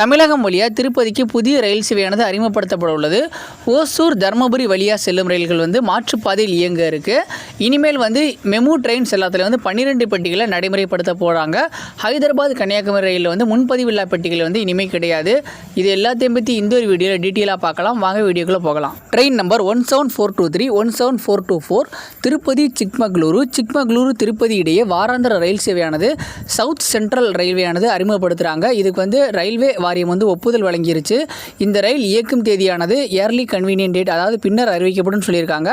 தமிழகம் வழியாக திருப்பதிக்கு புதிய ரயில் சேவையானது அறிமுகப்படுத்தப்பட உள்ளது. ஓசூர் தர்மபுரி வழியாக செல்லும் ரயில்கள் வந்து மாற்றுப்பாதையில் இயங்க இருக்குது இனிமேல் வந்து மெமு ட்ரெயின்ஸ் எல்லாத்துலேயும் வந்து பன்னிரெண்டு பெட்டிகளை நடைமுறைப்படுத்த போகிறாங்க ஹைதராபாத் கன்னியாகுமரி ரயிலில் வந்து முன்பதிவு இல்லா பெட்டிகள் வந்து இனிமேல் கிடையாது. இது எல்லாத்தையும் பற்றி இந்த ஒரு வீடியோவில் டீட்டெயிலாக பார்க்கலாம். வாங்க வீடியோக்குள்ளே போகலாம். Train number one seven four two three one seven four two four Tirupati Chikmagalur Chikmagalur Tirupati இடையே வாராந்திர ரயில் சேவையானது சவுத் சென்ட்ரல் ரயில்வேயானது அறிமுகப்படுத்துகிறாங்க இதுக்கு வந்து ரயில்வே வாரியம் வந்து ஒப்புதல் வழங்கிருச்சு. இந்த ரயில் இயக்கும் தேதியானது ஏர்லி கன்வீனியன்ட் டேட் அதாவது பின்னர் அறிவிக்கப்படும் சொல்லியிருக்காங்க.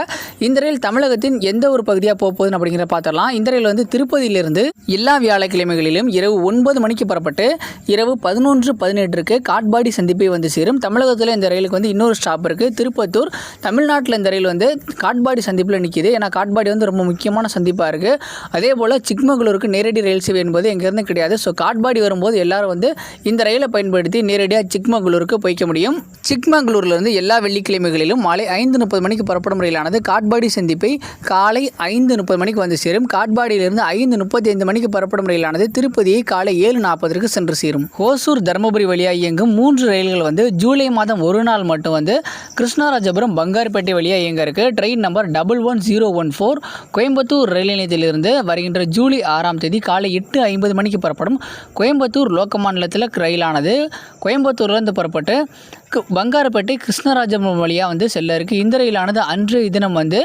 இந்த ரயில் தமிழகத்தின் எந்த ஒரு பகுதியாக போக போகுதுன்னு அப்படிங்கிறத பார்த்துடலாம் இந்த ரயில் வந்து திருப்பதியிலிருந்து எல்லா வியாழக்கிழமைகளிலும் இரவு ஒன்பது மணிக்கு புறப்பட்டு இரவு பதினொன்று பதினெட்டுக்கு காட்பாடி சந்திப்பை வந்து சேரும். தமிழகத்தில் இந்த ரயிலுக்கு வந்து இன்னொரு ஸ்டாப் இருக்குது திருப்பத்தூர் தமிழ்நாட்டில் இந்த ரயில் வந்து காட்பாடி சந்திப்பில் நிற்கிது ஏன்னா காட்பாடி வந்து ரொம்ப முக்கியமான சந்திப்பாக இருக்குது அதே போல் சிக்மகளூருக்கு நேரடி ரயில் சேவை என்பது எங்கேருந்து கிடையாது. ஸோ காட்பாடி வரும்போது எல்லாரும் வந்து இந்த ரயிலை பயன்படுத்தி நேரடியாக சிக்மகளூருக்கு போய்க்க முடியும். சிக்மங்களூர்லேருந்து எல்லா வெள்ளிக்கிழமைகளிலும் மாலை ஐந்து முப்பது மணிக்கு புறப்படும் ரயிலானது காட்பாடி சந்திப்பை காலை ஐந்து முப்பது மணிக்கு வந்து சேரும். காட்பாடியிலிருந்து ஐந்து முப்பத்தி ஐந்து மணிக்கு புறப்படும் ரயிலானது திருப்பதியை காலை ஏழு நாற்பதற்கு சென்று சேரும். ஓசூர் தருமபுரி வழியாக இயங்கும் மூன்று ரயில்கள் வந்து ஜூலை மாதம் ஒரு நாள் மட்டும் வந்து கிருஷ்ணராஜபுரம் பங்காருப்பேட்டை வழியாக இயங்க இருக்கு. Train number double one zero one four Coimbatore ரயில் நிலையத்திலிருந்து வருகின்ற ஜூலை ஆறாம் தேதி காலை எட்டு ஐம்பது மணிக்கு புறப்படும். கோயம்புத்தூர் லோக்கமாநிலத்தில் ரயிலானது கோயம்புத்தூர்லேருந்து புறப்பட்டு பங்காரப்பேட்டை கிருஷ்ணராஜபுரம் வழியாக வந்து செல்ல இருக்கு. இந்த ரயிலானது அன்றைய தினம் வந்து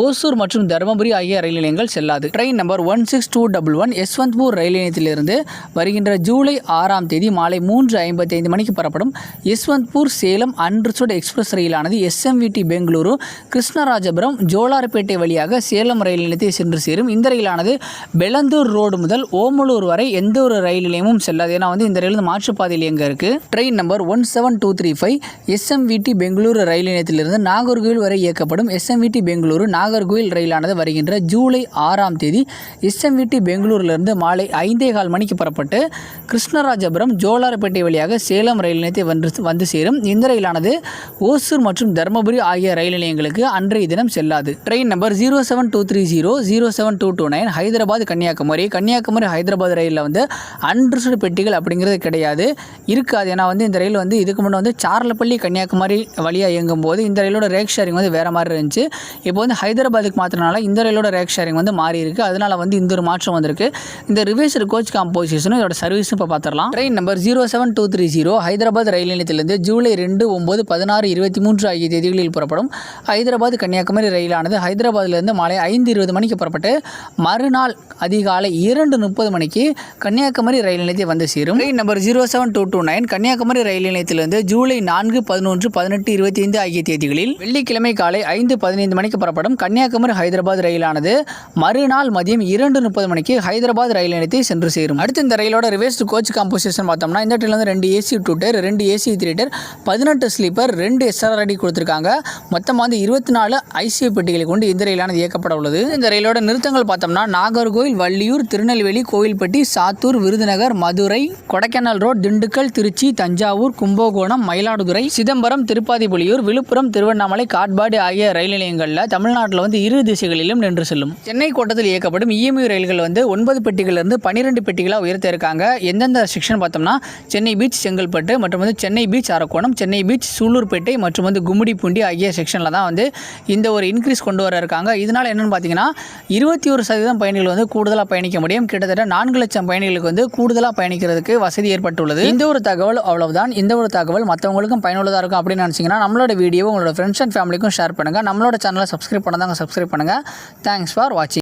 ஓசூர் மற்றும் தருமபுரி ஆகிய ரயில் நிலையங்கள் செல்லாது. Train number one six two double one Yesvantpur ரயில் நிலையத்திலிருந்து வருகின்ற ஜூலை ஆறாம் தேதி மாலை மூன்று ஐம்பத்தி ஐந்து மணிக்கு புறப்படும் யஸ்வந்த்பூர் சேலம் அன்ரிசோட் எக்ஸ்பிரஸ் ரயிலானது எஸ்எம்விடி பெங்களூரு கிருஷ்ணராஜபுரம் ஜோலார்பேட்டை வழியாக சேலம் ரயில் நிலையத்தை சென்று சேரும். இந்த ரயிலானது பெலந்தூர் ரோடு முதல் ஓமலூர் வரை எந்த ஒரு ரயில் நிலையமும் செல்லாது. ஏன்னா வந்து இந்த ரயில் மாற்றுப்பாதையில் எங்கே இருக்கு. Train number one seven two three five SMVT Bengaluru ரயில் நிலையத்திலிருந்து நாகர்கோவில் வரை இயக்கப்படும் எஸ்எம்விடி பெங்களூரு நாகர்கோவில் ரயிலானது வருகின்ற ஜூலை ஆறாம் தேதி. எஸ்எம்விடி பெங்களூரிலிருந்து மாலை ஐந்தே கால் மணிக்கு புறப்பட்டு கிருஷ்ணராஜபுரம் ஜோலார்பேட்டை வழியாக சேலம் ரயில் நிலையத்தை வந்து வந்து சேரும். இந்த ரயிலானது ஓசூர் மற்றும் தருமபுரி ஆகிய ரயில் நிலையங்களுக்கு அன்றைய தினம் செல்லாது. Train number zero seven two three zero zero seven two two nine Hyderabad Kanyakumari. Kanyakumari Hyderabad ரயிலில் வந்து அன்ரிசர்வ்டு பெட்டிகள் அப்படிங்கிறது கிடையாது. இருக்காது. ஏன்னா வந்து இந்த ரயில் வந்து இதுக்கு முன்னே வந்து சார்லப்பள்ளி கன்னியாகுமரி வழியாக இயங்கும் போது இந்த ரயிலோட ரேக் ஷேரிங் வந்து வேறு மாதிரி இருந்துச்சு. இப்போ வந்து ஹைதராபாத்துக்கு மாற்றினால இந்த ரயிலோட ரேக் ஷேரிங் வந்து மாறி இருக்கு. அதனால வந்து இந்த ஒரு மாற்றம் வந்திருக்கு. இந்த ரிவேஸ்டு கோச் காம்போசிஷனும் இதோட சர்வீஸும் இப்போ பார்த்துடலாம் train number zero seven two three zero Hyderabad ரயில் நிலையத்திலிருந்து ஜூலை ரெண்டு ஒம்பது பதினாறு இருபத்தி மூன்று ஆகிய தேதிகளில் புறப்படும் ஹைதராபாத் கன்னியாகுமரி ரயிலானது ஹைதராபாத்திலிருந்து மாலை ஐந்து இருபது மணிக்கு புறப்பட்டு மறுநாள் அதிகாலை இரண்டு முப்பது மணிக்கு கன்னியாகுமரி ரயில் நிலையத்தை வந்து சேரும். Train number zero seven two two nine Kanyakumari ரயில் நிலையத்திலிருந்து ஜூலை நான்கு பதினொன்று பதினெட்டு இருபத்தி ஐந்து ஆகிய தேதிகளில் வெள்ளிக்கிழமை காலை ஐந்து பதினைந்து மணிக்கு புறப்படும் கன்னியாகுமரி ஹைதராபாத் ரயிலானது மறுநாள் மதியம் இரண்டு முப்பது மணிக்கு ஹைதராபாத் ரயில் நிலையத்தை சென்று சேரும். அடுத்து இந்த ரயிலோட ரிவேஸ்ட் கோச் காம்போசிஷன் பார்த்தோம்னா இந்த ட்ரெயினில் வந்து ரெண்டு ஏசி டூ டேர் ரெண்டு ஏசி த்ரீ பதினெட்டு ஸ்லீப்பர் ரெண்டு எஸ்ஆர்ஆர்டி கொடுத்துருக்காங்க. மொத்தமாக வந்து இருபத்தி நாலு ஐசியூ பெட்டிகளை கொண்டு இந்த ரயிலானது இயக்கப்பட உள்ளது. இந்த ரயிலோட நிறுத்தங்கள் பார்த்தோம்னா நாகர்கோவில் வள்ளியூர் திருநெல்வேலி கோவில்பட்டி சாத்தூர் விருதுநகர் மதுரை கொடைக்கானல் ரோட் திண்டுக்கல் திருச்சி தஞ்சாவூர் கும்பகோணம் மயிலாடுதுறை சிதம்பரம் திருப்பாதிபுலியூர் விழுப்புரம் திருவண்ணாமலை காட்பாடு ஆகிய ரயில் நிலையங்களில் தமிழ்நாட்டில் வந்து இரு திசைகளிலும் நின்று செல்லும். சென்னை கோட்டத்தில் இயக்கப்படும் இஎம்யூ ரயில்கள் வந்து ஒன்பது பெட்டிகளிலிருந்து பன்னிரெண்டு பெட்டிகளாக உயர்த்த இருக்காங்க. எந்தெந்த செக்ஷன் பார்த்தோம்னா சென்னை பீச் செங்கல்பட்டு மற்றும் வந்து சென்னை பீச் அரக்கோணம் சென்னை பீச் சூலூர்பேட்டை மற்றும் வந்து கும்மிடிப்பூண்டி ஆகிய செக்ஷனில் தான் வந்து இந்த ஒரு இன்க்ரீஸ் கொண்டு வர இருக்காங்க. இதனால் என்னென்னு பார்த்தீங்கன்னா இருபத்தி ஒரு சதவீதம் பயணிகள் வந்து கூடுதலாக பயணிக்க முடியும். கிட்டத்தட்ட நான்கு லட்சம் பயணிகளுக்கு வந்து கூடுதலாக பயணிக்கிறதுக்கு வசதி ஏற்பட்டுள்ளது. இந்த ஒரு தகவல் அவ்வளவுதான். இந்த ஒரு தகவல் மற்றவங்களுக்கும் பயனுள்ளதாக இருக்கும் அப்படின்னு நினச்சிங்கன்னா நம்மளோட வீடியோ உங்களோட ஃப்ரெண்ட்ஸ் அண்ட் ஃபேமிலிக்கும் ஷேர் பண்ணுங்கள் நம்மளோட சேனலை சப்ஸ்கிரைப் பண்ணாதாங்க சப்ஸ்கிரைப் பண்ணுங்கள் தேங்க்ஸ் ஃபார் வாட்சிங்